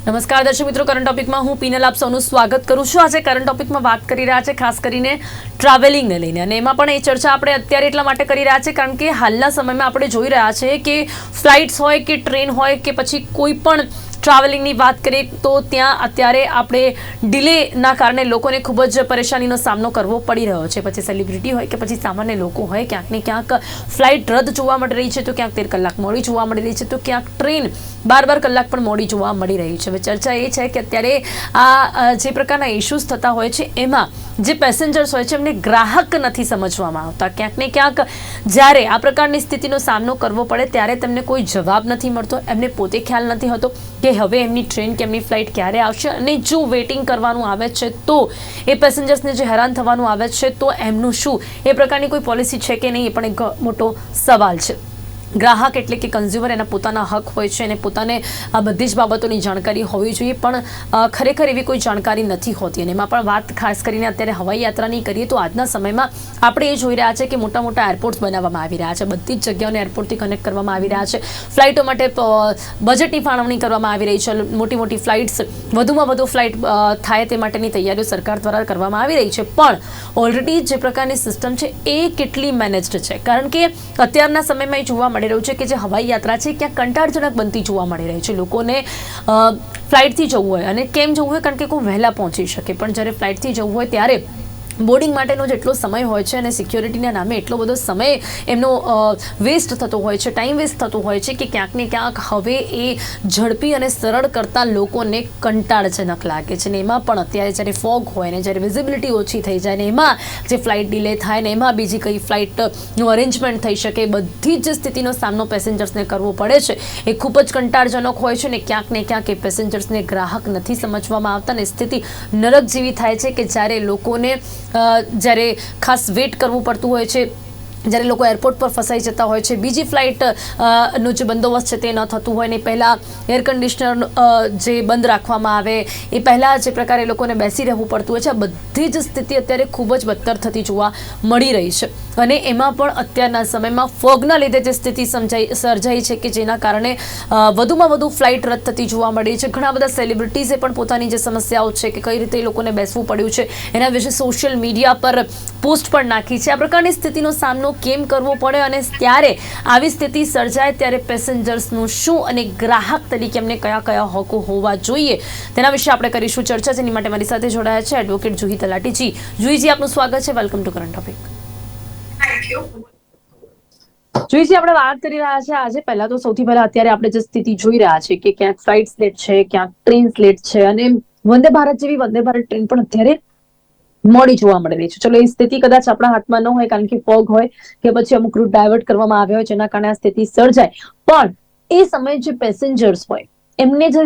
નમસ્કાર દર્શક મિત્રો કરંટ ટોપિકમાં હું પીનલ આપ સૌનું સ્વાગત કરું છું. આજે કરંટ ટોપિકમાં વાત કરી રહ્યા છે, ખાસ કરીને ટ્રાવેલિંગને લઈને. અને એમાં પણ એ ચર્ચા આપણે અત્યારે એટલા માટે કરી રહ્યા છે, કારણ કે હાલના સમયમાં આપણે જોઈ રહ્યા છે કે ફ્લાઇટ્સ હોય કે ટ્રેન હોય કે પછી કોઈ પણ ટ્રાવેલિંગની વાત કરીએ તો ત્યાં અત્યારે આપણે ડિલેના કારણે લોકોને ખૂબ જ પરેશાનીનો સામનો કરવો પડી રહ્યો છે. પછી સેલિબ્રિટી હોય કે પછી સામાન્ય લોકો હોય, ક્યાંક ને ક્યાંક ફ્લાઇટ રદ જોવા મળી રહી છે તો ક્યાંક તેર કલાક મોડી જોવા મળી રહી છે તો ક્યાંક ટ્રેન બાર બાર કલાક પણ મોડી જોવા મળી રહી છે. હવે ચર્ચા એ છે કે અત્યારે આ જે પ્રકારના ઇશ્યુઝ થતા હોય છે એમાં જે પેસેન્જર્સ હોય છે એમને ગ્રાહક નથી સમજવામાં આવતા. ક્યાંક ને ક્યાંક જ્યારે આ પ્રકારની સ્થિતિનો સામનો કરવો પડે ત્યારે તેમને કોઈ જવાબ નથી મળતો, એમને પોતે ખ્યાલ નથી હોતો કે હવે એમની ટ્રેન કે એમની ફ્લાઇટ ક્યારે આવશે? અને જો વેઇટિંગ કરવાનું આવે છે, તો એ પેસેન્જર્સને જે હેરાન થવાનું આવે છે, તો એમનું શું? એ પ્રકારની કોઈ પોલિસી છે કે નહીં? એ પણ એક મોટો સવાલ છે. ગ્રાહક એટલે કે કન્ઝ્યુમર એના પોતાના હક હોય છે અને પોતાને આ બધી જ બાબતોની જાણકારી હોવી જોઈએ, પણ ખરેખર એવી કોઈ જાણકારી નથી હોતી. અને એમાં પણ વાત ખાસ કરીને અત્યારે હવાઈ યાત્રાની કરીએ તો આજના સમયમાં આપણે એ જોઈ રહ્યા છે કે મોટા મોટા એરપોર્ટ્સ બનાવવામાં આવી રહ્યા છે. બધી જ જગ્યાઓને એરપોર્ટથી કનેક્ટ કરવામાં આવી રહ્યા છે. ફ્લાઇટો માટે બજેટની ફાળવણી કરવામાં આવી રહી છે. મોટી મોટી ફ્લાઇટ્સ, વધુમાં વધુ ફ્લાઇટ થાય તે માટેની તૈયારીઓ સરકાર દ્વારા કરવામાં આવી રહી છે. પણ, ઓલરેડી જે પ્રકારની સિસ્ટમ છે એ કેટલી મેનેજડ છે? કારણ કે અત્યારના સમયમાં એ જોવા મળી રહ્યું છે કે જે હવાઈ યાત્રા છે ક્યાંક કંટાળજનક બનતી જોવા મળી રહી છે. લોકોને ફ્લાઇટથી જવું હોય અને કેમ જવું હોય કારણ કે કોઈ વહેલા પહોંચી શકે. પણ જ્યારે ફ્લાઇટથી જવું હોય ત્યારે બોર્ડિંગ માટેનો જેટલો સમય હોય છે અને સિક્યોરિટીના નામે એટલો બધો સમય એમનો વેસ્ટ થતો હોય છે, ટાઈમ વેસ્ટ થતો હોય છે કે ક્યાંક ને ક્યાંક હવે એ ઝડપી અને સરળ કરતા લોકોને કંટાળજનક લાગે છે. ને એમાં પણ અત્યારે જ્યારે ફોગ હોય ને જ્યારે વિઝિબિલિટી ઓછી થઈ જાય ને એમાં જે ફ્લાઇટ ડિલે થાય ને એમાં બીજી કઈ ફ્લાઇટનું અરેન્જમેન્ટ થઈ શકે, બધી જ સ્થિતિનો સામનો પેસેન્જર્સને કરવો પડે છે. એ ખૂબ જ કંટાળજનક હોય છે ને ક્યાંક ને ક્યાંક એ પેસેન્જર્સને ગ્રાહક નથી સમજવામાં આવતા ને સ્થિતિ નરક જેવી થાય છે કે જ્યારે લોકોને જ્યારે ખાસ વેઇટ કરવું પડતું હોય છે, જ્યારે લોકો એરપોર્ટ પર ફસાઈ જતા હોય છે, બીજી ફ્લાઇટ નો જે બંદોબસ્ત છે તે ન થતું હોય ને પહેલાં એર કન્ડિશનર જે બંધ રાખવામાં આવે, એ પહેલાં જે પ્રકારે લોકોને બેસી રહેવું પડતું હોય છે, આ બધી જ સ્થિતિ અત્યારે ખૂબ જ બદતર થતી જોવા મળી રહી છે. અને એમાં પણ અત્યારના સમયમાં ફોગના લીધે જે સ્થિતિ સમજાઈ સર્જાઈ છે કે જેના કારણે વધુમાં વધુ ફ્લાઇટ રદ થતી જોવા મળી છે. ઘણા બધા સેલિબ્રિટીઝે પણ પોતાની જે સમસ્યાઓ છે કે કઈ રીતે એ લોકોને બેસવું પડ્યું છે, એના વિશે સોશિયલ મીડિયા પર પોસ્ટ પણ નાખી છે. આ પ્રકારની સ્થિતિનો સામનો કેમ કરવો પડે અને ત્યારે આવી સ્થિતિ સર્જાય ત્યારે પેસેન્જર્સનું શું અને ગ્રાહક તરીકે એમને કયા કયા હકો હોવા જોઈએ તેના વિશે આપણે કરીશું ચર્ચા. જેની માટે મારી સાથે જોડાયા છે એડવોકેટ જુહી તલાટીજી. જુહીજી, આપનું સ્વાગત છે. Welcome to current topic thank you આપણે વાત કરી રહ્યા છે આજે. પહેલા તો સૌથી પહેલા અત્યારે આપણે જે સ્થિતિ જોઈ રહ્યા છે કે ક્યાંક ફ્લાઇટ લેટ છે, ક્યાંક ટ્રેન લેટ છે અને વંદે ભારત જેવી વંદે ભારત ટ્રેન પણ અત્યારે મોડી જોવા મળી રહી છે. ચલો, એ સ્થિતિ કદાચ આપણા હાથમાં ન હોય, કારણ કે ફોગ હોય કે પછી અમુક રૂટ ડાયવર્ટ કરવામાં આવ્યા હોય, જેના કારણે આ સ્થિતિ સર્જાય. પણ એ સમયે જે પેસેન્જર્સ હોય, એમને જે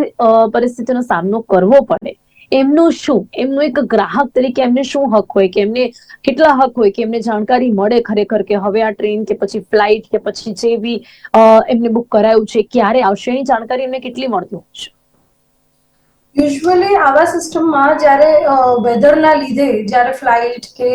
પરિસ્થિતિનો સામનો કરવો પડે એમનું શું? એમનું એક ગ્રાહક તરીકે એમને શું હક હોય? કે એમને કેટલા હક હોય? કે એમને જાણકારી મળે ખરેખર કે હવે આ ટ્રેન કે પછી ફ્લાઇટ કે પછી જે બી એમને બુક કરાયું છે, ક્યારે આવશે? એની જાણકારી એમને કેટલી મળતી હોય છે? યુઝ્યુઅલી આવા સિસ્ટમમાં જ્યારે વેધરના લીધે, જ્યારે ફ્લાઇટ કે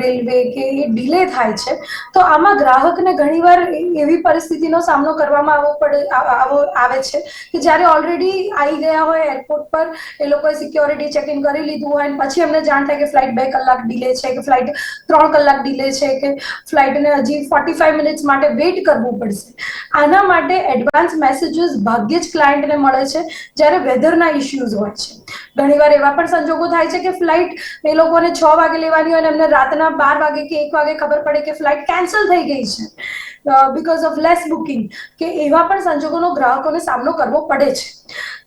રેલવે કે ડિલે થાય છે, તો આમાં ગ્રાહકને ઘણીવાર એવી પરિસ્થિતિનો સામનો કરવામાં આવવો પડે, આવો, આવે છે કે જ્યારે ઓલરેડી આવી ગયા હોય એરપોર્ટ પર, એ લોકોએ સિક્યોરિટી ચેક કરી લીધું હોય અને પછી એમને જાણ થાય કે ફ્લાઇટ બે કલાક ડિલે છે કે ફ્લાઇટ ત્રણ કલાક ડિલે છે કે ફ્લાઇટને હજી ફોર્ટી ફાઈવ મિનિટ્સ માટે વેઇટ કરવું પડશે. આના માટે એડવાન્સ મેસેજીસ ભાગ્યે જ ક્લાયન્ટને મળે છે. જ્યારે વેધરના ઇશ્યુઝ હોય છે. ઘણીવાર એવા પણ સંજોગો થાય છે કે ફ્લાઇટ એ લોકોને છ વાગે લેવાની હોય અને એમને રાતના બાર વાગે કે એક વાગે ખબર પડે કે ફ્લાઇટ કેન્સલ થઈ ગઈ છે. બીકોઝ ઓફ લેસ બુકિંગ કે એવા પણ સંજોગોનો ગ્રાહકોને સામનો કરવો પડે છે.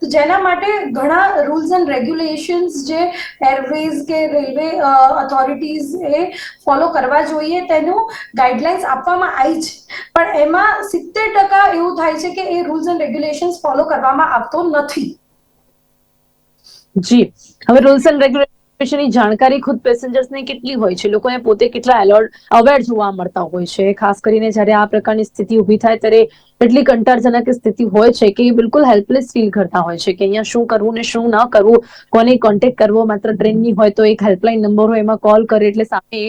તો જેના માટે ઘણા રૂલ્સ એન્ડ રેગ્યુલેશન્સ જે એરવેઝ કે રેલવે ઓથોરિટીઝ એ ફોલો કરવા જોઈએ તેનું ગાઈડલાઇન્સ આપવામાં આવી છે. પણ એમાં સિત્તેર ટકા એવું થાય છે કે એ રૂલ્સ એન્ડ રેગ્યુલેશન્સ ફોલો કરવામાં આવતો નથી. જી. હવે રૂલ્સ એન્ડ રેગ્યુલેશનની જાણકારી ખુદ પેસેન્જર્સને કેટલી હોય છે? લોકોને પોતે કેટલા એલર્ટ અવેર જોવા મળતા હોય છે? ખાસ કરીને જ્યારે આ પ્રકારની સ્થિતિ ઊભી થાય ત્યારે એટલી કંટાળજનક સ્થિતિ હોય છે કે એ બિલકુલ હેલ્પલેસ ફીલ કરતા હોય છે કે અહીંયા શું કરવું ને શું ન કરવું? કોને કોન્ટેક્ટ કરવો? માત્ર ટ્રેનની હોય તો એક હેલ્પલાઇન નંબર હોય, એમાં કોલ કરે એટલે સામે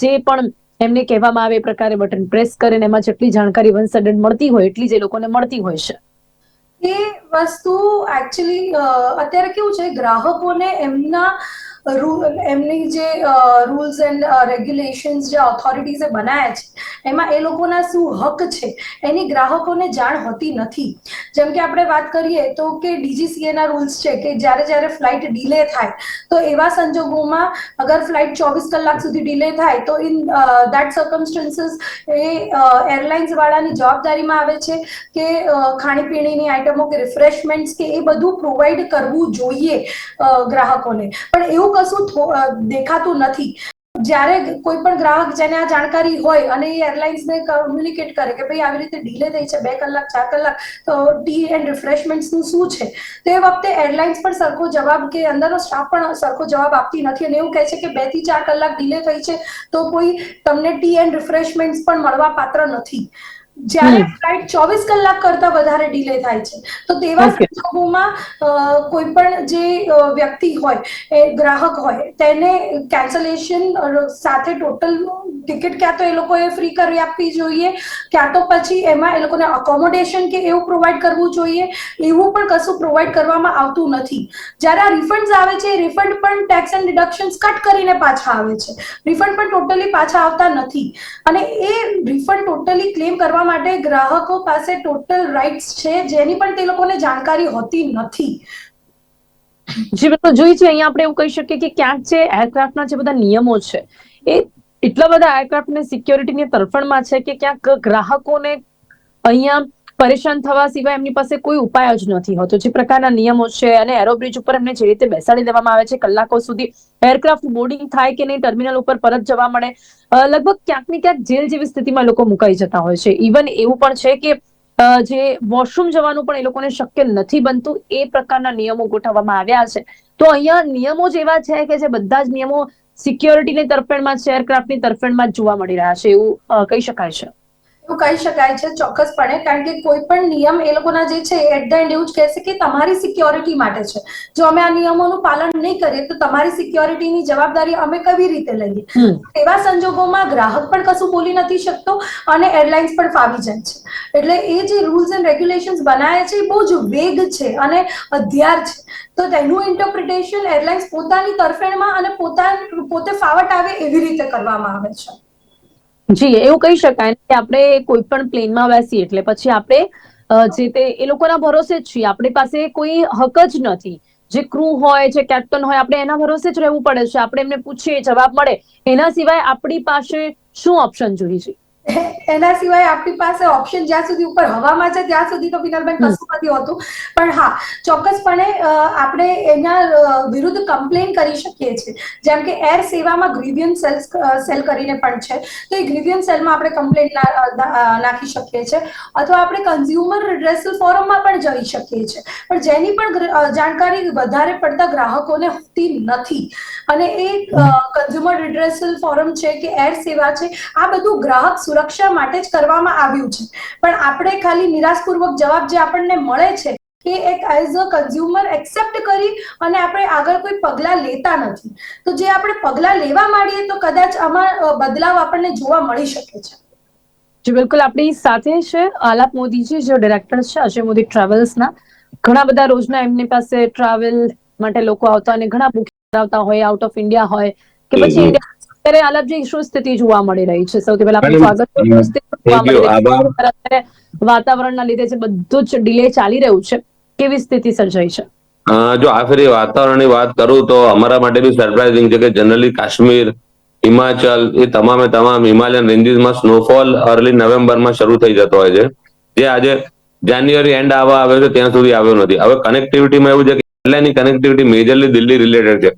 જે પણ એમને કહેવામાં આવે એ પ્રકારે બટન પ્રેસ કરે ને એમાં જેટલી જાણકારી વન સડન મળતી હોય, એટલી જ એ લોકોને મળતી હોય છે. એ વસ્તુ એકચ્યુઅલી અત્યારે કેવું છે ગ્રાહકોને એમના એમની જે રૂલ્સ એન્ડ રેગ્યુલેશન્સ જે ઓથોરિટીઝે બનાવ્યા છે, એમાં એ લોકોના શું હક છે, એની ગ્રાહકોને જાણ હોતી નથી. જેમ કે આપણે વાત કરીએ તો કે ડીજીસીએના રૂલ્સ છે કે જ્યારે જ્યારે ફ્લાઇટ ડીલે થાય, તો એવા સંજોગોમાં અગર ફ્લાઇટ ચોવીસ કલાક સુધી ડીલે થાય, તો ઇન દેટ સર્કમસ્ટન્સીસ એ એરલાઇન્સ વાળાની જવાબદારીમાં આવે છે કે ખાણીપીણીની આઇટમો કે રિફ્રેશમેન્ટ્સ કે એ બધું પ્રોવાઈડ કરવું જોઈએ ગ્રાહકોને. પણ એવું કશું દેખાતું નથી. જ્યારે કોઈ પણ ગ્રાહક જેને આ જાણકારી હોય અને એ એરલાઇન્સને કમ્યુનિકેટ કરે કે ભાઈ આવી રીતે ડીલે થઈ છે બે કલાક, ચાર કલાક, તો ટી એન્ડ રિફ્રેશમેન્ટ્સનું શું છે? તો વખતે એરલાઇન્સ પણ સરખો જવાબ કે અંદરનો સ્ટાફ પણ સરખો જવાબ આપતી નથી અને એવું કહે છે કે બેથી ચાર કલાક ડીલે થઈ છે તો કોઈ તમને ટી એન્ડ રિફ્રેશમેન્ટ્સ પણ મળવા પાત્ર નથી. જ્યારે ફ્લાઇટ ચોવીસ કલાક કરતા વધારે ડીલે થાય છે. તો તેવા સંજોગોમાં કોઈ પણ જે વ્યક્તિ હોય એ ગ્રાહક હોય તેને કેન્સલેશન સાથે ટોટલ ટિકિટ ક્યાં તો એ લોકોએ ફ્રી કરી આપવી જોઈએ ક્યાં તો પછી એમાં એ લોકોને અકોમોડેશન કે એવું પ્રોવાઈડ કરવું જોઈએ એવું પણ કશું પ્રોવાઈડ કરવામાં આવતું નથી. જ્યારે આ રિફંડ્સ આવે છે રિફંડ પણ ટેક્સ એન્ડ ડિડક્શન્સ કટ કરીને પાછા આવે છે. રિફંડ પણ ટોટલી પાછા આવતા નથી. અને એ રિફંડ ટોટલી ક્લેમ કરવા માટે ગ્રાહકો પાસે ટોટલ રાઇટ્સ છે, જેની પણ તે લોકોને જાણકારી હોતી નથી. જી, બિલકુલ. જોઈ છે, અહીંયા આપણે એવું કહી શકીએ કે ક્યાંક એરક્રાફ્ટ એરક્રાફ્ટના જે બધા નિયમો છે, એ એટલા બધા એરક્રાફ્ટની સિક્યોરિટીની તરફણમાં છે કે ક્યાંક ગ્રાહકોને અહીંયા પરેશાન થવા સિવાય એમની પાસે કોઈ ઉપાય જ નથી હોતો. જે પ્રકારના નિયમો છે અને એરોબ્રિજ ઉપર એમને જે રીતે બેસાડી દેવામાં આવે છે, કલાકો સુધી એરક્રાફ્ટ બોર્ડિંગ થાય કે નહીં ટર્મિનલ ઉપર પરત જવા મળે લગભગ ક્યાંક ને ક્યાંક જેલ જેવી સ્થિતિમાં લોકો મુકાઈ જતા હોય છે. ઇવન એવું પણ છે કે જે વોશરૂમ જવાનું પણ એ લોકોને શક્ય નથી બનતું, એ પ્રકારના નિયમો ગોઠવવામાં આવ્યા છે. તો અહીંયા નિયમો જ એવા છે કે જે બધા જ નિયમો સિક્યોરિટીની તરફેણમાં છે, એરક્રાફ્ટની તરફેણમાં જોવા મળી રહ્યા છે એવું કહી શકાય છે. એવું કહી શકાય છે ચોક્કસપણે કારણ કે કોઈ પણ નિયમ એ લોકોના જે છે એટ ધ એન્ડ એવું જ કહેશે કે તમારી સિક્યોરિટી માટે છે. જો અમે આ નિયમોનું પાલન નહીં કરીએ તો તમારી સિક્યોરિટીની જવાબદારી અમે કેવી રીતે લઈએ. એવા સંજોગોમાં ગ્રાહક પણ કશું બોલી નથી શકતો અને એરલાઇન્સ પણ ફાવી જાય છે. એટલે એ જે રૂલ્સ એન્ડ રેગ્યુલેશન્સ બનાવે છે એ બહુ જ વેગ છે અને અધ્યાર છે. તો તેનું ઇન્ટરપ્રિટેશન એરલાઇન્સ પોતાની તરફેણમાં અને પોતા પોતે ફાવટ આવે એવી રીતે કરવામાં આવે છે. જી, એવું કહી શકાય કે આપણે કોઈ પણ પ્લેનમાં બેસીએ એટલે પછી આપણે જે તે, એ લોકોના ભરોસે જ છીએ. આપણી પાસે કોઈ હક જ નથી. જે ક્રૂ હોય, જે કેપ્ટન હોય, આપણે એના ભરોસે જ રહેવું પડે છે. આપણે એમને પૂછીએ, જવાબ મળે. એના સિવાય આપણી પાસે શું ઓપ્શન જોઈએ છે? એના સિવાય આપણી પાસે ઓપ્શન જ્યાં સુધી ઉપર હવામાં છે ત્યાં સુધી તો પિનલબેન હમ. કશું નથી હોતું. પણ હા ચોક્કસપણે આપણે એના વિરુદ્ધ કમ્પ્લેન કરી શકીએ છીએ. જેમ કે એર સેવામાં ગ્રીવિયન સેલ સેલ કરીને પણ છે. તો એ ગ્રીવિયન સેલમાં આપણે કમ્પ્લેન નાખી શકીએ છીએ. અથવા આપણે કન્ઝ્યુમર રિડ્રેસલ ફોરમમાં પણ જઈ શકીએ છીએ. પણ જેની પણ જાણકારી વધારે પડતા ગ્રાહકોને હોતી નથી. અને એ કન્ઝ્યુમર રિડ્રેસલ ફોરમ છે કે એર સેવા છે આ બધું ગ્રાહક સુરક્ષા માટે જ કરવામાં આવ્યું છે. પણ આપણે ખાલી નિરાશપૂર્વક જવાબ જે આપણને મળે છે એ એક એઝ અ કન્ઝ્યુમર એક્સેપ્ટ કરી અને આપણે આગળ કોઈ પગલાં લેતા નથી. તો જે આપણે પગલાં લેવા માંડીએ તો કદાચ આમાં બદલાવ આપણને જોવા મળી શકે છે. જી બિલકુલ. આપણી સાથે છે આલાપ મોદીજી જે ડિરેક્ટર છે અજય મોદી ટ્રાવેલ્સના ઘણા બધા રોજના એમની પાસે ટ્રાવેલ માટે લોકો આવતા અને ઘણા બુકિંગ આવતા હોય આઉટ ઓફ ઇન્ડિયા હોય કે પછી ઇન્ડિયા ત્યારે આલાપજી શું સ્થિતિ જોવા મળી રહી છે. સૌથી પહેલા આપનું સ્વાગત છે. છે? વાતાવરણના લીધે જે બધું જ ડિલે ચાલી રહ્યું છે. કેવી સ્થિતિ સર્જાઈ છે? જો આ ફેરી વાતાવરણની વાત કરું તો અમારા માટે બી સરપ્રાઇઝિંગ છે કે જનરલી કાશ્મીર હિમાચલ એ તમામે તમામ હિમાલયન રેન્જીસમાં સ્નોફોલ અર્લી નવેમ્બરમાં શરૂ થઈ જતો હોય છે. જે આજે જાન્યુઆરી એન્ડ આવવા આવ્યો છે ત્યાં સુધી આવ્યો નથી. હવે કનેક્ટિવિટીમાં એવું છે કે કનેક્ટિવિટી મેજરલી દિલ્હી રિલેટેડ છે.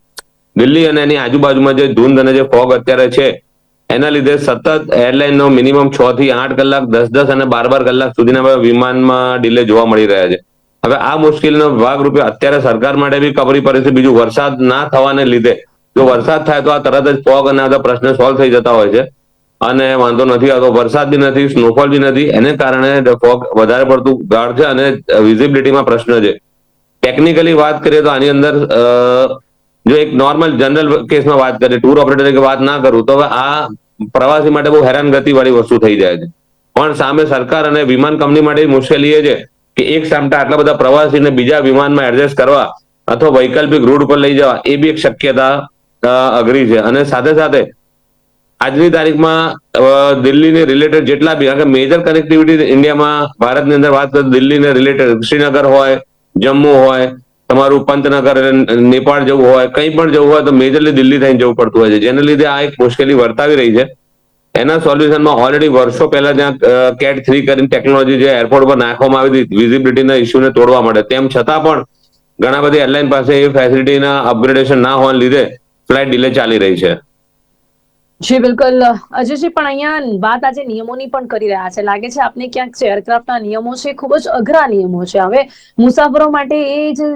દિલ્હી અને એની આજુબાજુમાં જે ધૂંધ અને જે ફોગ અત્યારે છે, એના લીધે સતત એરલાઇનનો મિનિમમ છ થી આઠ કલાક, દસ દસ અને બાર બાર કલાક સુધીના વિમાનમાં ડિલે જોવા મળી રહ્યા છે. હવે આ મુશ્કેલીનો ભાગરૂપે અત્યારે સરકાર માટે બી કબરી છે બીજું વરસાદ ના થવાને લીધે, જો વરસાદ થાય તો આ તરત જ ફોગ અને બધા પ્રશ્ન સોલ્વ થઈ જતા હોય છે. અને વાંધો નથી આવતો, વરસાદ બી નથી સ્નોફોલ બી નથી, એને કારણે ફોગ વધારે પડતું ગાઢ છે અને વિઝિબિલિટીમાં પ્રશ્ન છે. ટેકનિકલી વાત કરીએ તો આની અંદર જો એક નોર્મલ જનરલ કેસમાં વાત કરીએ ટૂર ઓપરેટર કે વાત ના કરું, તો આ પ્રવાસી માટે બહુ હેરાનગતિ વાળી વસ્તુ થઈ જાય છે. પણ સામે સરકાર અને વિમાન કંપની માટે મુશ્કેલી એ છે કે એક સામટા આટલા બધા પ્રવાસીને બીજા વિમાનમાં એડજસ્ટ કરવા અથવા વૈકલ્પિક રૂટ પર લઈ જવા, એ બી એક શક્યતા અઘરી છે. અને સાથે સાથે આજની તારીખમાં દિલ્હીને રિલેટેડ જેટલા બી, કારણ કે મેજર કનેક્ટિવિટી ઇન્ડિયામાં ભારતની અંદર વાત કરીએ દિલ્હીને રિલેટેડ શ્રીનગર હોય, જમ્મુ હોય તમારું પંતનગર નેપાળ જવું હોય, કંઈ પણ જવું હોય તો મેજરલી દિલ્હી થઈને જવું પડતું હોય છે. જેને લીધે આ એક મુશ્કેલી વર્તાવી રહી છે. એના સોલ્યુશનમાં ઓલરેડી વર્ષો પહેલા ત્યાં કેટ થ્રી કરીને ટેકનોલોજી જે એરપોર્ટ પર નાખવામાં આવી હતી વિઝિબિલિટીના ઇસ્યુને તોડવા માટે. તેમ છતાં પણ ઘણા બધી એરલાઇન પાસે એ ફેસિલિટીના અપગ્રેડેશન ના હોવાને લીધે ફ્લાઇટ ડિલે ચાલી રહી છે. જી, બિલકુલ. અજયજી, પણ અહીંયા વાત આજે નિયમોની પણ કરી રહ્યા છે. લાગે છે આપને ક્યાંક છે એરક્રાફ્ટના નિયમો છે ખૂબ જ અઘરા નિયમો છે. હવે મુસાફરો માટે એ જ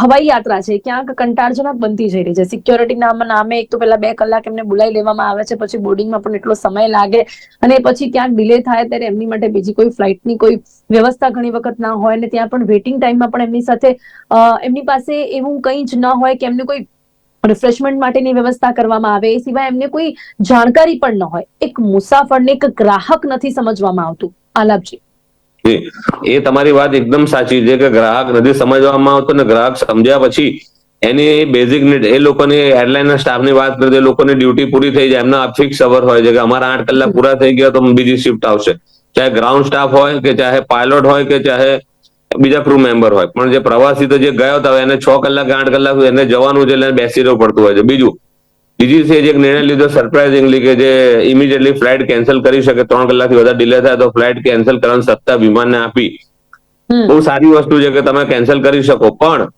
હવાઈ યાત્રા છે. ક્યાંક કંટાળજનક બનતી જઈ રહી છે. સિક્યોરિટી નામ, નામે એક તો પેલા બે કલાક એમને બોલાવી લેવામાં આવે છે. પછી બોર્ડિંગમાં પણ એટલો સમય લાગે અને પછી ક્યાંક ડિલે થાય ત્યારે એમની માટે બીજી કોઈ ફ્લાઇટની કોઈ વ્યવસ્થા ઘણી વખત ના હોય અને ત્યાં પણ વેટિંગ ટાઈમમાં પણ એમની સાથે એમની પાસે એવું કંઈ જ ન હોય કે એમને કોઈ રિફ્રેશમેન્ટ માટેની વ્યવસ્થા કરવામાં આવે, એ સિવાય એમને કોઈ જાણકારી પણ ન હોય. એક મુસાફરને એક ગ્રાહક નથી સમજવામાં આવતું. આલાપજી. એ તમારી વાત એકદમ સાચી છે કે ગ્રાહક નથી સમજવામાં આવતો ને ગ્રાહક સમજ્યા પછી એની બેઝિક નીડ એ લોકોની એરલાઇનના સ્ટાફની વાત કરીએ એ લોકોની ડ્યુટી પૂરી થઈ જાય. એમના ફિક્સ અવર હોય છે કે અમારા આઠ કલાક પૂરા થઈ ગયા તો બીજી શિફ્ટ આવશે. ચાહે ગ્રાઉન્ડ સ્ટાફ હોય કે ચાહે પાયલોટ હોય કે ચાહે બીજા ક્રૂ મેમ્બર હોય. પણ જે પ્રવાસી તો જે ગયો હતો એને છ કલાક આઠ કલાક એને જવાનું છે એટલે બેસી રહેવું પડતું હોય છે. બીજું ડીજીસીએ જે એક નિર્ણય લીધો સરપ્રાઇઝિંગલી કે જે ઇમિડિયેટલી ફ્લાઇટ કેન્સલ કરી શકે ત્રણ કલાકથી વધારે ડિલે થાય તો ફ્લાઇટ કેન્સલ કરવાની સત્તા વિમાનને આપી. બહુ સારી વસ્તુ છે કે તમે કેન્સલ કરી શકો. પણ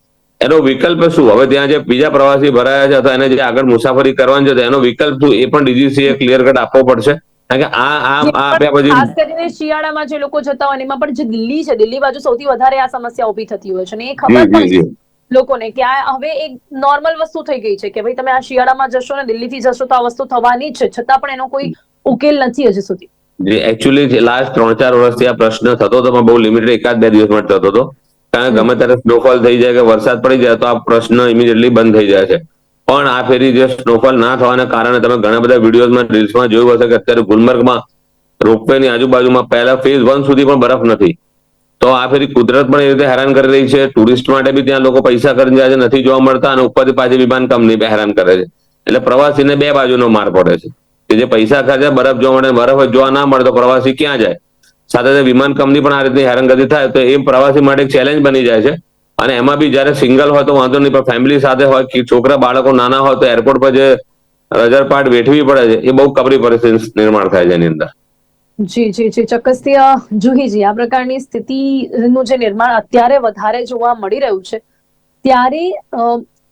એનો વિકલ્પ શું? હવે ત્યાં જે બીજા પ્રવાસી ભરાયા છે અથવા એને જે આગળ મુસાફરી કરવાની છે તો એનો વિકલ્પ શું? એ પણ ડીજીસીએ ક્લિયર કટ આપવો પડશે. કારણ કે આ આ આ આપ્યા પછી ખાસ કરીને શિયાળામાં જે લોકો જતા હોય એમાં પણ જે દિલ્હી છે દિલ્હી બાજુ સૌથી વધારે આ સમસ્યા ઊભી થતી હોય છે. ને એ ખબર પણ લોકોને કે આ હવે એક નોર્મલ વસ્તુ થઈ ગઈ છે કે ભાઈ તમે આ શિયાળામાં જશો ને દિલ્હીથી જશો તો આ વસ્તુ થવાની જ છે. છતાં પણ એનો કોઈ ઉકેલ નથી હજી સુધી. એકચ્યુઅલી લાસ્ટ ત્રણ ચાર વર્ષથી આ પ્રશ્ન થતો હતો પણ બહુ લિમિટેડ એકાદ બે દિવસ માટે થતો હતો. કારણ કે ગમે ત્યારે સ્નોફોલ થઈ જાય કે વરસાદ પડી જાય તો આ પ્રશ્ન ઇમિડિયેટલી બંધ થઈ જાય છે. પણ આ ફેરી જે સ્નોફોલ ના થવાના કારણે તમે ઘણા બધા વિડીયોઝમાં, રીલ્સમાં જોયું હશે કે અત્યારે ગુલમર્ગમાં રોપવે ની આજુબાજુમાં પહેલા ફેઝ વન સુધી પણ બરફ નથી. તો આ ફેરી કુદરત પણ એ રીતે હેરાન કરી રહી છે. ટુરિસ્ટ માટે બી ત્યાં લોકો પૈસા કરીને છે નથી જોવા મળતા અને ઉપરથી પાછી વિમાન કંપની હેરાન કરે છે. એટલે પ્રવાસીને બે બાજુનો માર પડે છે. કે જે પૈસા ખર્ચે બરફ જોવા મળે, બરફ જોવા ના મળે તો પ્રવાસી ક્યાં જાય? સાથે સાથે વિમાન કંપની પણ આ રીતે હેરાનગતિ થાય તો એ પ્રવાસી માટે એક ચેલેન્જ બની જાય છે. અને એમાં બી જયારે સિંગલ હોય તો વાંધો નહીં, પણ ફેમિલી સાથે હોય, કે છોકરા, બાળકો નાના હોય તો એરપોર્ટ પર જે રજરપાટ વેઠવી પડે છે, એ બહુ કબરી પરિસ્થિતિ નિર્માણ થાય છે એની અંદર. જી જી જી ચોક્કસથી જુહીજી આ પ્રકારની સ્થિતિનું જે નિર્માણ અત્યારે વધારે જોવા મળી રહ્યું છે, ત્યારે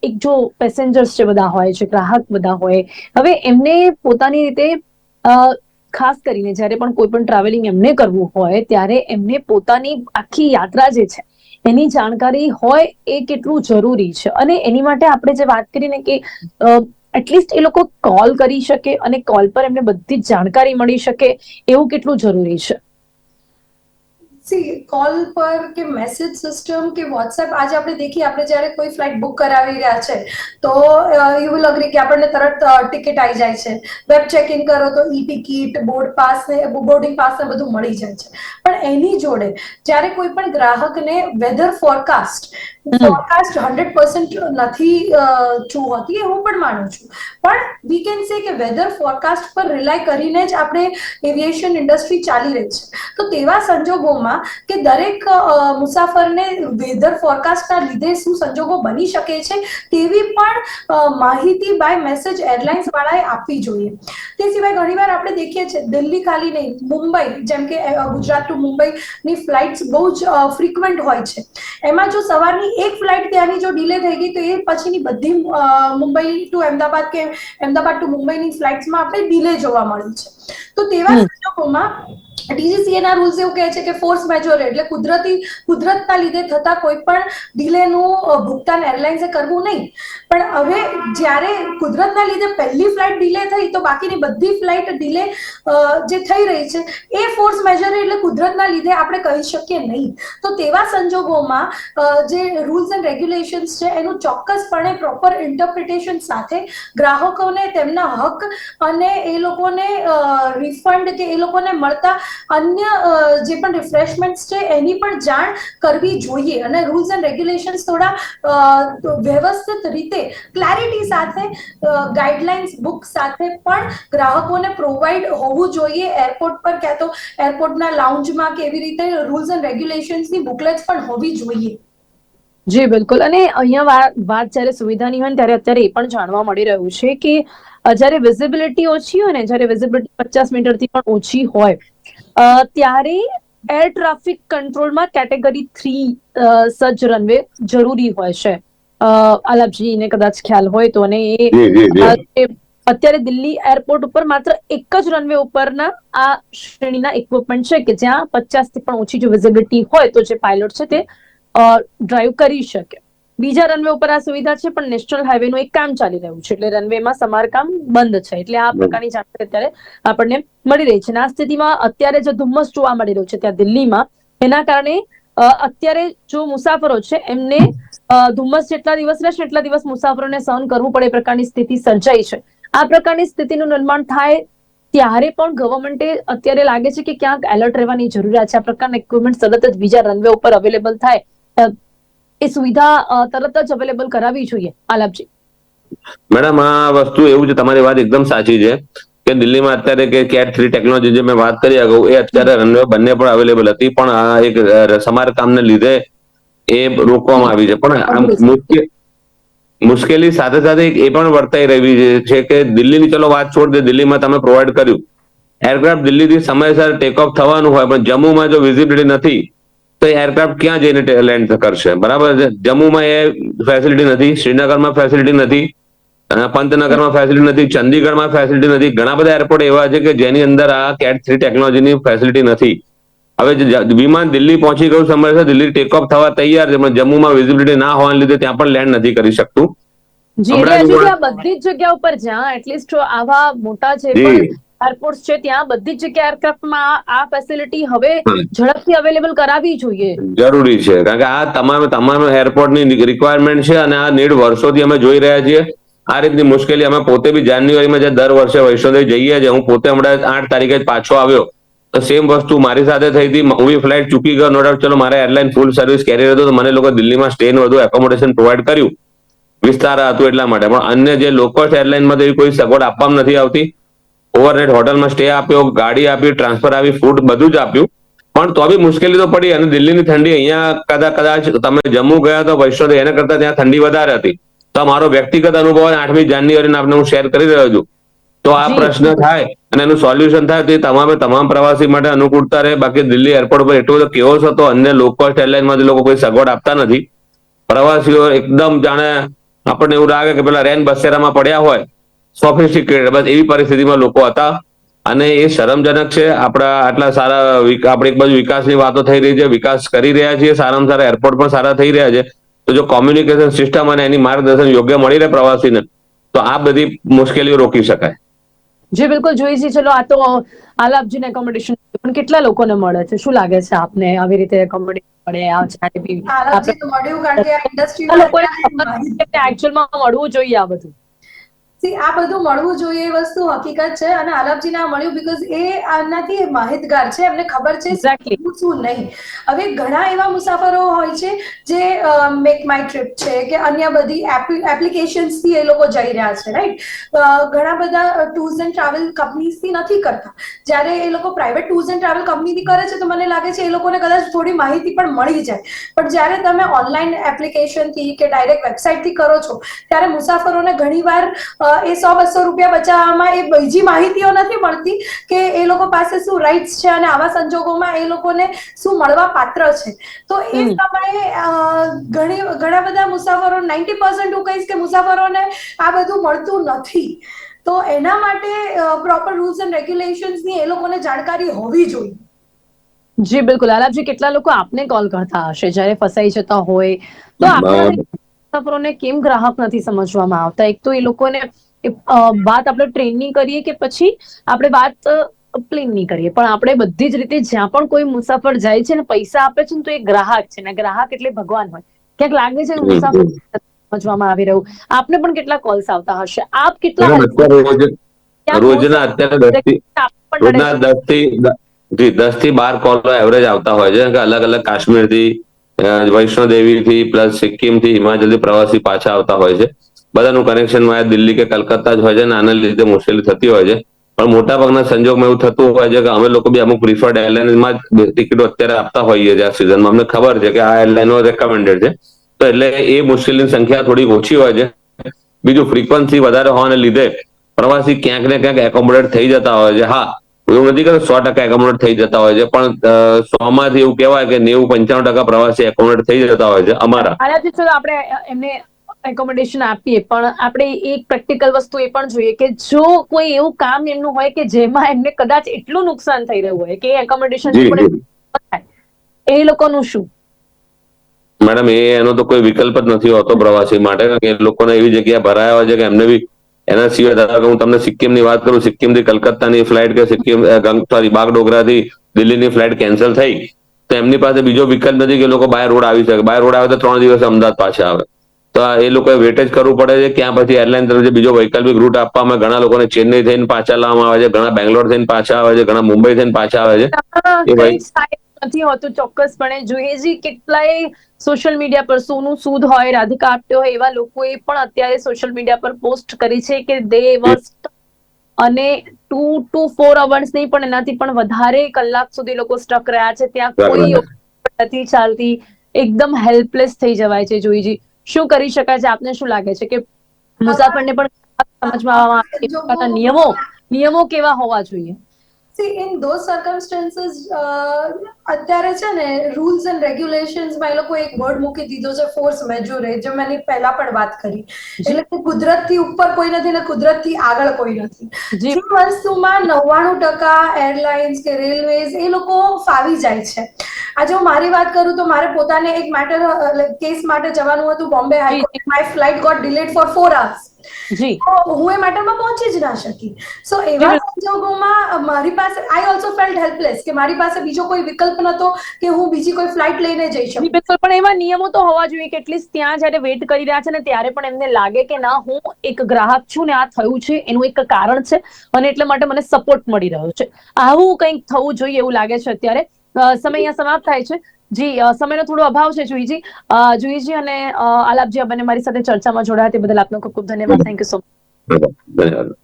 એક જો પેસેન્જર્સ જે બધા હોય છે, ગ્રાહક બધા હોય, હવે એમને પોતાની રીતે ખાસ કરીને જ્યારે પણ કોઈ પણ ટ્રાવેલિંગ એમને કરવું હોય, ત્યારે એમને પોતાની આખી યાત્રા જે છે એની જાણકારી હોય એ કેટલું જરૂરી છે. અને એની માટે આપણે જે વાત કરીને કે એટલીસ્ટ એ લોકો કોલ કરી શકે અને કોલ પર એમને બધી જાણકારી મળી શકે એવું કેટલું જરૂરી છે. સી કોલ પર કે મેસેજ સિસ્ટમ કે વોટ્સએપ આજે આપણે દેખીએ આપણે જ્યારે કોઈ ફ્લાઇટ બુક કરાવી રહ્યા છે તો યુ વિલ અગ્રી કે આપણને તરત ટિકિટ આવી જાય છે. વેબ ચેકિંગ કરો તો ઈ ટિકિટ બોર્ડ પાસ ને બોર્ડિંગ પાસ ને બધું મળી જાય છે. પણ એની જોડે જ્યારે કોઈ પણ ગ્રાહકને weather forecast forecast hundred percent નથી ટ્રુ હોતી એ હું પણ માનું છું. પણ વી કેન સે કે વેધર ફોરકાસ્ટ પર રિલાય કરીને જ આપણે એવિએશન ઇન્ડસ્ટ્રી ચાલી રહી છે. તો તેવા સંજોગોમાં કે દરેક મુસાફરને વેધર ફોરકાસ્ટના લીધે શું સંજોગો બની શકે છે તેવી પણ માહિતી બાય મેસેજ એરલાઇન્સ વાળાએ આપવી જોઈએ. તે સિવાય ઘણીવાર આપણે દેખીએ છીએ દિલ્હી ખાલી નહીં મુંબઈ જેમ કે ગુજરાત ટુ મુંબઈની ફ્લાઇટ્સ બહુ જ ફ્રિકવન્ટ હોય છે. એમાં જો સવારની એક ફ્લાઇટ ત્યાંની જો ડિલે થઈ ગઈ તો એ પછીની બધી મુંબઈ ટુ અમદાવાદ કે અમદાવાદ ટુ મુંબઈની ફ્લાઇટ્સમાં આપણે ડિલે જોવા મળી છે. તો તેવા સંજોગોમાં DGCA ના રૂલ્સ એવું કહે છે કે ફોર્સ મેજોર એટલે કુદરતી, કુદરતના લીધે થતા કોઈ પણ ડિલેનું ભુગતાન એરલાઇન્સે કરવું નહીં. પણ હવે જ્યારે કુદરતના લીધે પહેલી ફ્લાઇટ ડિલે થઈ, તો બાકીની બધી ફ્લાઇટ ડિલે જે થઈ રહી છે, એ ફોર્સ મેજર એટલે કુદરતના લીધે આપણે કહી શકીએ નહીં. તો તેવા સંજોગોમાં જે રૂલ્સ એન્ડ રેગ્યુલેશન્સ છે, એનું ચોક્કસપણે પ્રોપર ઇન્ટરપ્રિટેશન સાથે ગ્રાહકોને તેમના હક અને એ લોકોને રિફંડ કે એ લોકોને મળતા અન્ય જે પણ રિફ્રેશમેન્ટ્સ છે, એની પણ જાણ કરવી જોઈએ. અને રૂલ્સ એન્ડ રેગ્યુલેશન્સ થોડા વ્યવસ્થિત રીતે ક્લેરિટી સાથે ગાઈડલાઇન્સ બુક સાથે પણ ગ્રાહકોને પ્રોવાઈડ હોવું જોઈએ. એરપોર્ટ પર ક્યાં તો એરપોર્ટના લાઉન્જમાં કે એવી રીતે રૂલ્સ એન્ડ રેગ્યુલેશન્સની બુકલેટ્સ પણ હોવી જોઈએ. જી, બિલકુલ. અને અહીંયા વાત જ્યારે સુવિધાની હોય ત્યારે અત્યારે એ પણ જાણવા મળી રહ્યું છે કે જ્યારે વિઝિબિલિટી ઓછી હોય ને, જ્યારે વિઝિબિલિટી પચાસ મીટરથી પણ ઓછી હોય ત્યારે એર ટ્રાફિક કંટ્રોલમાં કેટેગરી થ્રી સજ્જ રનવે જરૂરી હોય છે. આલાપજીને કદાચ ખ્યાલ હોય તો અને એ અત્યારે દિલ્હી એરપોર્ટ ઉપર માત્ર એક જ રનવે ઉપરના આ શ્રેણીના ઇક્વિપમેન્ટ છે કે જ્યાં પચાસથી પણ ઓછી જો વિઝિબિલિટી હોય તો જે પાયલોટ છે તે ડ્રાઈવ કરી શકે. બીજા રનવે ઉપર આ સુવિધા છે પણ નેશનલ હાઈવે નું એક કામ ચાલી રહ્યું છે એટલે રનવેમાં સમારકામ બંધ છે એટલે આ પ્રકારની જાણકારી અત્યારે આપણને મળી રહી છે. આ સ્થિતિમાં અત્યારે જે ધુમ્મસ જોવા મળી રહ્યું છે ત્યાં દિલ્હીમાં એના કારણે અત્યારે જો મુસાફરો છે એમને ધુમ્મસ જેટલા દિવસ રહેશે એટલા દિવસ મુસાફરોને સહન કરવું પડે એ પ્રકારની સ્થિતિ સર્જાઈ છે. આ પ્રકારની સ્થિતિનું નિર્માણ થાય ત્યારે પણ ગવર્મેન્ટે અત્યારે લાગે છે કે ક્યાંક એલર્ટ રહેવાની જરૂરિયાત છે. આ પ્રકારના ઇક્વિપમેન્ટ સતત જ બીજા રનવે ઉપર અવેલેબલ થાય. એ સુવિધા તરત જ અવેલેબલ કરાવવી જોઈએ. આલાપજી. મેડમ, આ વસ્તુ એવું છે, તમારી વાત એકદમ સાચી છે કે દિલ્હીમાં અત્યારે કે કેટ થ્રી ટેકનોલોજી જે મેં વાત કરી અગાઉ એ અત્યારે રનવે બંને પણ અવેલેબલ હતી, પણ આ એક સમારકામને લીધે એ રોકવામાં આવી છે. પણ આમ મુશ્કેલ સાથે સાથે એ પણ વર્તાઈ રહી છે કે દિલ્હીની, ચલો વાત છોડ દે, દિલ્હીમાં તમે પ્રોવાઈડ કર્યું. એરક્રાફ્ટ દિલ્હીથી સમયસર ટેક ઓફ થવાનું હોય, પણ જમ્મુમાં જો વિઝિબિલિટી નથી તો એરક્રાફ્ટ ક્યાં જઈને લેન્ડ કરશે? બરાબર છે? જમ્મુમાં એ ફેસિલિટી નથી શ્રીનગરમાં ફેસિલિટી નથી પંતનગરમાં ફેસિલિટી નથી ચંદીગઢમાં ફેસિલિટી નથી. ઘણા બધા એરપોર્ટ એવા છે કે જેની અંદર આ કેટ થ્રી ટેકનોલોજીની ફેસિલિટી નથી. હવે વિમાન દિલ્હી પહોંચી ગયું સમય છે દિલ્હી ટેક ઓફ થવા તૈયાર છે પણ જમ્મુમાં વિઝિબિલિટી ના હોવાને લીધે ત્યાં પણ લેન્ડ નથી કરી શકતું. બધી જ જગ્યા ઉપર જ્યાં એટલીસ્ટ આવા મોટા. પણ એરપોર્ટ છે ત્યાં બધી જ એરક્રાફ્ટમાં આ ફેસિલિટી હવે ઝડપથી અવેલેબલ કરાવવી જોઈએ. જરૂરી છે કારણ કે આ તમામ તમામ એરપોર્ટની રિક્વાયરમેન્ટ છે અને આ નીડ વર્ષોથી અમે જોઈ રહ્યા છીએ. આ રીતની મુશ્કેલી અમે પોતે બી જાન્યુઆરીમાં જે દર વર્ષે વૈષ્ણોદેવી જઈએ છીએ. હું પોતે હમણાં આઠ તારીખે જ પાછો આવ્યો. તો સેમ વસ્તુ મારી સાથે થઈ હતી. હું બી ફ્લાઇટ ચૂકી ગયો. નો ડાઉટ ચલો મારે એરલાઇન ફૂલ સર્વિસ કેરી હતો. તો મને લોકો દિલ્હીમાં સ્ટે નું બધું એકોમોડેશન પ્રોવાઈડ કર્યું. વિસ્તાર હતું એટલા માટે. પણ અન્ય જે લોકોસ્ટ એરલાઇનમાં તો એવી કોઈ સગવડ આપવામાં નથી આવતી ઓવરનાઇટ હોટલમાં સ્ટે આપ્યો ગાડી આપી ટ્રાન્સફર આવી ફૂડ બધું જ આપ્યું. પણ તો બી મુશ્કેલી તો પડી અને દિલ્હીની ઠંડી અહીંયા કદાચ કદાચ તમે જમ્મુ ગયા તો વૈષ્ણોદેવી એના કરતા ત્યાં ઠંડી વધારે હતી. તો મારો વ્યક્તિગત અનુભવ આઠમી જાન્યુઆરીને આપણે હું શેર કરી રહ્યો છું. તો આ પ્રશ્ન થાય અને એનું સોલ્યુશન થાય તો એ તમામે તમામ પ્રવાસી માટે અનુકૂળતા રહે. બાકી દિલ્હી એરપોર્ટ પર એટલો બધો કેવો હતો અન્ય લો કોસ્ટ એરલાઇનમાં લોકો કોઈ સગવડ આપતા નથી. પ્રવાસીઓ એકદમ જાણે આપણને એવું લાગે કે પેલા રેન બસેરામાં પડ્યા હોય. સોફિસ્ટિકેટેડ બસ એવી પરિસ્થિતિમાં લોકો હતા. અને એ શરમજનક છે. આપણા આટલા સારા આપણે એક બાજુ વિકાસની વાતો થઈ રહી છે. વિકાસ કરી રહ્યા છીએ. સારામાં સારા એરપોર્ટ પણ સારા થઈ રહ્યા છે. તો જો કોમ્યુનિકેશન સિસ્ટમ અને એની માર્ગદર્શન યોગ્ય મળી રહે પ્રવાસીને તો આ બધી મુશ્કેલીઓ રોકી શકાય. જે બિલકુલ જોઈ છે. ચલો આ તો આલાપજીને એકોમોડેશન પણ કેટલા લોકોને મળે છે? શું લાગે છે આપને આવી રીતે એકોમોડેશન મળે આ જ્યારે બી મળવું જોઈએ આ બધું. See, આ બધું મળવું જોઈએ એ વસ્તુ હકીકત છે અને આલાપજીને આ મળ્યું બીકોઝ એ આનાથી માહિતગાર છે એમને ખબર છે. શું નહીં. હવે ઘણા એવા મુસાફરો હોય છે જે મેક માય ટ્રીપ છે કે અન્ય બધી એપ્લિકેશન્સથી એ લોકો જઈ રહ્યા છે રાઈટ ઘણા બધા ટૂર્સ એન્ડ ટ્રાવેલ કંપનીઝથી નથી કરતા. જ્યારે એ લોકો પ્રાઇવેટ ટૂર્સ એન્ડ ટ્રાવેલ કંપનીથી કરે છે તો મને લાગે છે એ લોકોને કદાચ થોડી માહિતી પણ મળી જાય. પણ જ્યારે તમે ઓનલાઈન એપ્લિકેશનથી કે ડાયરેક્ટ વેબસાઇટથી કરો છો ત્યારે મુસાફરોને ઘણીવાર એ સો બસો રૂપિયા બચાવવામાં એ બીજી માહિતીઓ નથી મળતી કે એ લોકો પાસે શું રાઇટ્સ છે અને આવા સંજોગોમાં એ લોકોને શું મળવા પાત્ર છે. તો એ. સમયે ઘણી ઘણા બધા મુસાફરો નાઇન્ટી પર્સન્ટ હું કહીશ કે મુસાફરોને આ બધું મળતું નથી. તો એના માટે પ્રોપર રૂલ્સ એન્ડ રેગ્યુલેશન્સની એ લોકોને જાણકારી હોવી જોઈએ. જી બિલકુલ. આલાપજી કેટલા લોકો આપને કોલ કરતા હશે? જ્યારે ફસાઈ જતા હોય તો આપણે. મુસાફરોને કેમ ગ્રાહક નથી સમજવામાં આવતા? એક તો એ લોકોને વાત આપણે ટ્રેનની કરીએ કે પછી આપણે વાત પ્લેનની કરીએ. પણ આપણે બધી જ રીતે જ્યાં પણ કોઈ મુસાફર જાય છે ને પૈસા આપે છે ને તો એ ગ્રાહક છે ને ગ્રાહક એટલે ભગવાન હોય. ક્યાંક લાગે છે મુસાફર સમજવામાં આવી રહ્યું. આપને પણ કેટલા કોલ્સ આવતા હશે? આપ કેટલા રોજના અત્યારે દસથી રોજના દસથી દસથી બાર કોલ એવરેજ આવતા હોય છે. કે અલગ અલગ કાશ્મીરથી અ, વૈષ્ણોદેવીથી પ્લસ સિક્કિમથી હિમાચલથી પ્રવાસી પાછા આવતા હોય છે. બધાનું કનેક્શનમાં દિલ્હી કે કલકત્તા જ હોય છે અને આના લીધે મુશ્કેલી થતી હોય છે. પણ મોટા ભાગના સંજોગમાં એવું થતું હોય છે કે અમે લોકો બી અમુક પ્રિફર્ડ એરલાઇનમાં જ ટિકિટો અત્યારે આપતા હોઈએ છીએ આ સિઝનમાં અમને ખબર છે કે આ એરલાઇનો રેકમેન્ડેડ છે. તો એટલે એ મુશ્કેલીની સંખ્યા થોડી ઓછી હોય છે. બીજું ફ્રીક્વન્સી વધારે હોવાને લીધે પ્રવાસી ક્યાંક ને ક્યાંક એકોમોડેટ થઈ જતા હોય છે. હા એવું નથી કે સો ટકા એકોમોડેટ થઈ જતા હોય છે પણ સો માંથી એવું કહેવાય કે નેવું પંચાણું ટકા પ્રવાસી એકોમોડેટ થઈ જતા હોય છે અમારા. આનાથી ચલો આપણે એમને એકોમોડેશન આપીએ પણ આપણે એક પ્રેક્ટિકલ વસ્તુ એ પણ જોઈએ કે જો કોઈ એવું કામ એમનું હોય કે જેમાં એમને કદાચ એટલું નુકસાન થઈ રહ્યું હોય કે એકોમોડેશન એ લોકોનું શું? મેડમ એ એનો તો કોઈ વિકલ્પ જ નથી હોતો પ્રવાસી માટે કારણ કે લોકોને એવી જગ્યા ભરાયા હોય છે કે એમને બી એના સિવાય ધારો કે હું તમને સિક્કિમની વાત કરું સિક્કિમથી કલકત્તાની ફ્લાઇટ કે સિક્કિમ સોરી બાગડોગરાથી દિલ્હીની ફ્લાઇટ કેન્સલ થઈ તો એમની પાસે બીજો વિકલ્પ નથી કે લોકો બાય રોડ આવી શકે. બાય રોડ આવે તો ત્રણ દિવસ અમદાવાદ પાછા આવે. તો એ લોકોએ વેટેજ કરવું પડે છે. ક્યાં પછી એરલાઇન તરફથી બીજો વૈકલ્પિક રૂટ આપવામાં ઘણા લોકોને ચેન્નઈ થઈને પાછા લાવવામાં આવે છે ઘણા બેંગ્લોર થઈને પાછા આવે છે ઘણા મુંબઈ થઈને પાછા આવે છે. નથી હોતું ચોક્કસપણે જોઈએ છે કેટલાય સોશિયલ મીડિયા પર સોનું સૂદ હોય રાધિકા આપ્યો હોય એવા લોકોએ પણ અત્યારે સોશિયલ મીડિયા પર પોસ્ટ કરી છે કે દે વોઝ અને ટુ ટુ ફોર અવર્સ નહીં પણ એનાથી પણ વધારે કલાક સુધી લોકો સ્ટક રહ્યા છે. ત્યાં કોઈ નથી ચાલતી. એકદમ હેલ્પલેસ થઈ જવાય છે જોઈજી. શું કરી શકાય છે? આપને શું લાગે છે કે મુસાફરને પણ સમજમાં આવે કે નિયમો નિયમો કેવા હોવા જોઈએ? See, ઇન ધોઝ uh, અત્યારે છે ને રૂલ્સ એન્ડ રેગ્યુલેશન્સમાં એ લોકો એક વર્ડ મૂકી દીધો છે ફોર્સ મેજોરે જે મેં એની પહેલા પણ વાત કરી. એટલે કે કુદરતથી ઉપર કોઈ નથી ને કુદરતથી આગળ કોઈ નથી. જે. વસ્તુમાં નવ્વાણું ટકા એરલાઇન્સ કે રેલવેઝ એ લોકો ફાવી જાય છે. આજે હું મારી વાત કરું તો મારે પોતાને એક મેટર કેસ માટે જવાનું હતું Bombay high court my flight got delayed for for hours હું એ મેટરમાં પહોંચી જ ના શકી. સો એવા સંજોગોમાં મારી પાસે આઈ ઓલસો ફેલ્ટ હેલ્પલેસ કે મારી પાસે બીજો કોઈ વિકલ્પ નતો કે હું બીજી કોઈ ફ્લાઇટ લઈને જઈ શકું. બિલકુલ. પણ એવા નિયમો તો હોવા જોઈએ કે એટલીસ્ટ ત્યાં જ્યારે વેઇટ કરી રહ્યા છે ને ત્યારે પણ એમને લાગે કે ના હું એક ગ્રાહક છું ને આ થયું છે એનું એક કારણ છે અને એટલા માટે મને સપોર્ટ મળી રહ્યો છે. આવું કંઈક થવું જોઈએ એવું લાગે છે અત્યારે. સમય અહીંયા સમાપ્ત થાય છે. જી સમયનો થોડો અભાવ છે જુઈજી. અ, જુઈજી અને આલાપજી બંને મારી સાથે ચર્ચામાં જોડાયા તે બદલ આપનો ખૂબ ખૂબ ધન્યવાદ. થેન્ક યુ સો ધન્યવાદ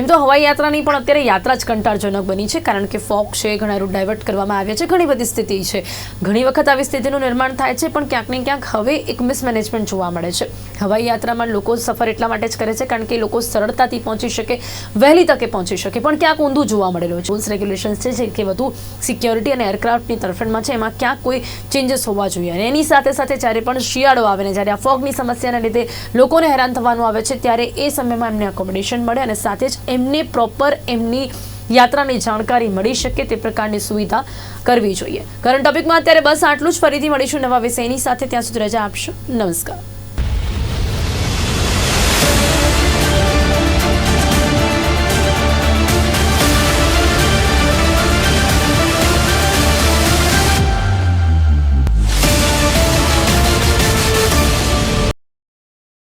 એમ તો હવાઈ યાત્રાની પણ અત્યારે યાત્રા જ કંટાળજનક બની છે, કારણ કે ફોગ છે, ઘણા રૂટ ડાયવર્ટ કરવામાં આવ્યા છે, ઘણી બધી સ્થિતિ છે. ઘણી વખત આવી સ્થિતિનું નિર્માણ થાય છે, પણ ક્યાંક ને ક્યાંક હવે એક મિસમેનેજમેન્ટ જોવા મળે છે. હવાઈ યાત્રામાં લોકો સફર એટલા માટે જ કરે છે, કારણ કે લોકો સરળતાથી પહોંચી શકે, વહેલી તકે પહોંચી શકે, પણ ક્યાંક ઊંધું જોવા મળેલું છે. રૂલ્સ રેગ્યુલેશન્સ છે, જે કે વધુ સિક્યોરિટી અને એરક્રાફ્ટની તરફેણમાં છે, એમાં ક્યાંક કોઈ ચેન્જીસ હોવા જોઈએ. અને એની સાથે સાથે જ્યારે પણ શિયાળો આવે ને જ્યારે આ ફોગની સમસ્યાના લીધે લોકોને હેરાન થવાનું આવે છે, ત્યારે એ સમયમાં એમને અકોમોડેશન મળે અને સાથે જ એમને પ્રોપર એમની યાત્રાની જાણકારી મળી શકે તે પ્રકારની સુવિધા કરવી જોઈએ. કરંટ ટોપિકમાં અત્યારે બસ આટલું જ. ફરીથી મળીશું નવા વિષયની સાથે. ત્યાં સુધી રજા આપશો. નમસ્કાર.